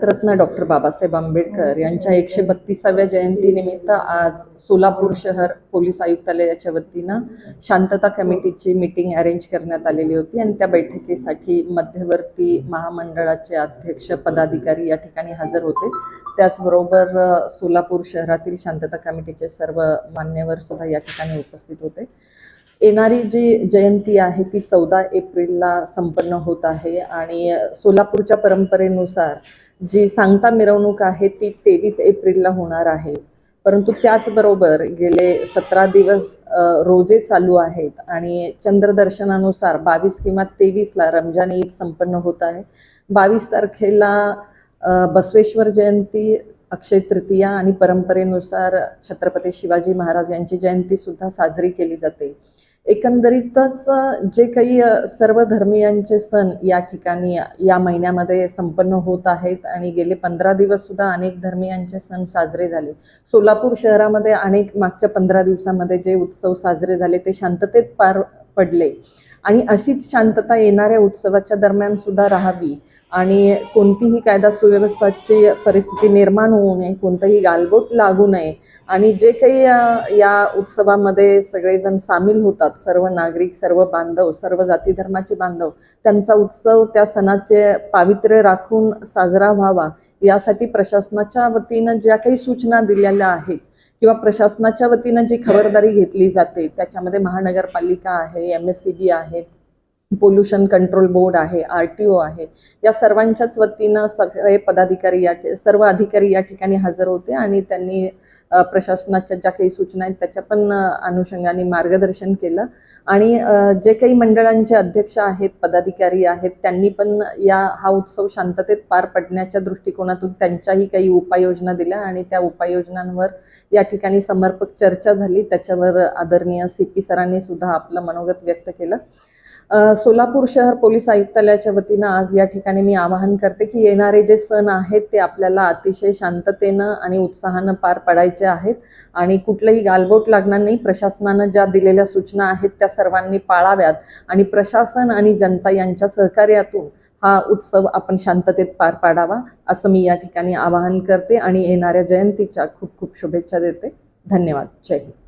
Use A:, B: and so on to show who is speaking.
A: Bharat Ratna doctor Babasaheb Ambedkar यांच्या एकशे बत्तीसाव्या जयंतीनिमित्त आज सोलापूर शहर पोलीस आयुक्तालयाच्या वतीनं शांतता कमिटीची मीटिंग अरेंज करण्यात आलेली होती आणि त्या बैठकीसाठी मध्यवर्ती महामंडळाचे अध्यक्ष पदाधिकारी या ठिकाणी हजर होते. त्याचबरोबर सोलापूर शहरातील शांतता कमिटीचे सर्व मान्यवर सुद्धा या ठिकाणी उपस्थित होते. येणारी जी जयंती आहे ती चौदा एप्रिलला संपन्न होत आहे आणि सोलापूरच्या परंपरेनुसार जी सांगता मिरवणूक आहे ती तेवीस एप्रिलला होणार आहे. परंतु त्याचबरोबर गेले सतरा दिवस रोजे चालू आहेत आणि चंद्रदर्शनानुसार बावीस किंवा तेवीसला रमजान ईद संपन्न होत आहे. बावीस तारखेला बसवेश्वर जयंती अक्षय तृतीया आणि परंपरेनुसार छत्रपती शिवाजी महाराज यांची जयंतीसुद्धा साजरी केली जाते. एकंदरीतच जे काही सर्व धर्मियांचे सण या ठिकाणी या महिन्यामध्ये संपन्न होत आहेत आणि गेले पंधरा दिवस सुद्धा अनेक धर्मियांचे सण साजरे झाले. सोलापूर शहरामध्ये अनेक मागच्या पंधरा दिवसामध्ये जे उत्सव साजरे झाले ते शांततेत पार पडले. आणि अशीच शांतता येणाऱ्या उत्सवाच्या दरम्यान सुद्धा राहावी. आणि कोणतीही कायदा सुव्यवस्थाची परिस्थिती निर्माण होऊ नये कोणतंही गालबोट लागू नये. आणि जे काही या उत्सवामध्ये सगळेजण सामील होतात सर्व नागरिक सर्व बांधव सर्व जाती धर्माचे बांधव त्यांचा उत्सव त्या सणाचे पावित्र्य राखून साजरा व्हावा. यासाठी प्रशासनाच्या वतीनं ज्या काही सूचना दिलेल्या आहेत किंवा प्रशासनाच्या वतीनं जी खबरदारी घेतली जाते त्याच्यामध्ये महानगरपालिका आहे एम एस सी बी आहे पोल्युशन कंट्रोल बोर्ड आहे आर टी ओ आहे या सर्वांच्याच वतीनं सगळे पदाधिकारी या सर्व अधिकारी या ठिकाणी हजर होते आणि त्यांनी प्रशासनाच्या ज्या काही सूचना आहेत त्याच्या पण अनुषंगाने मार्गदर्शन केलं. आणि जे काही मंडळांचे अध्यक्ष आहेत पदाधिकारी आहेत त्यांनी पण या हा उत्सव शांततेत पार पडण्याच्या दृष्टिकोनातून त्यांच्याही काही उपाययोजना दिल्या आणि त्या उपाययोजनांवर या ठिकाणी समर्पक चर्चा झाली. त्याच्यावर आदरणीय सी पी सरांनी सुद्धा आपलं मनोगत व्यक्त केलं. सोलापूर शहर पोलीस आयुक्तालयाच्या वतीनं आज या ठिकाणी मी आवाहन करते की येणारे जे सण आहेत ते आपल्याला अतिशय शांततेनं आणि उत्साहानं पार पडायचे आहेत आणि कुठलंही गालबोट लागणार नाही. प्रशासनानं ज्या दिलेल्या सूचना आहेत त्या सर्वांनी पाळाव्यात आणि प्रशासन आणि जनता यांच्या सहकार्यातून हा उत्सव आपण शांततेत पार पाडावा असं मी या ठिकाणी आवाहन करते आणि येणाऱ्या जयंतीच्या खूप खूप शुभेच्छा देते. धन्यवाद. जय हिंद.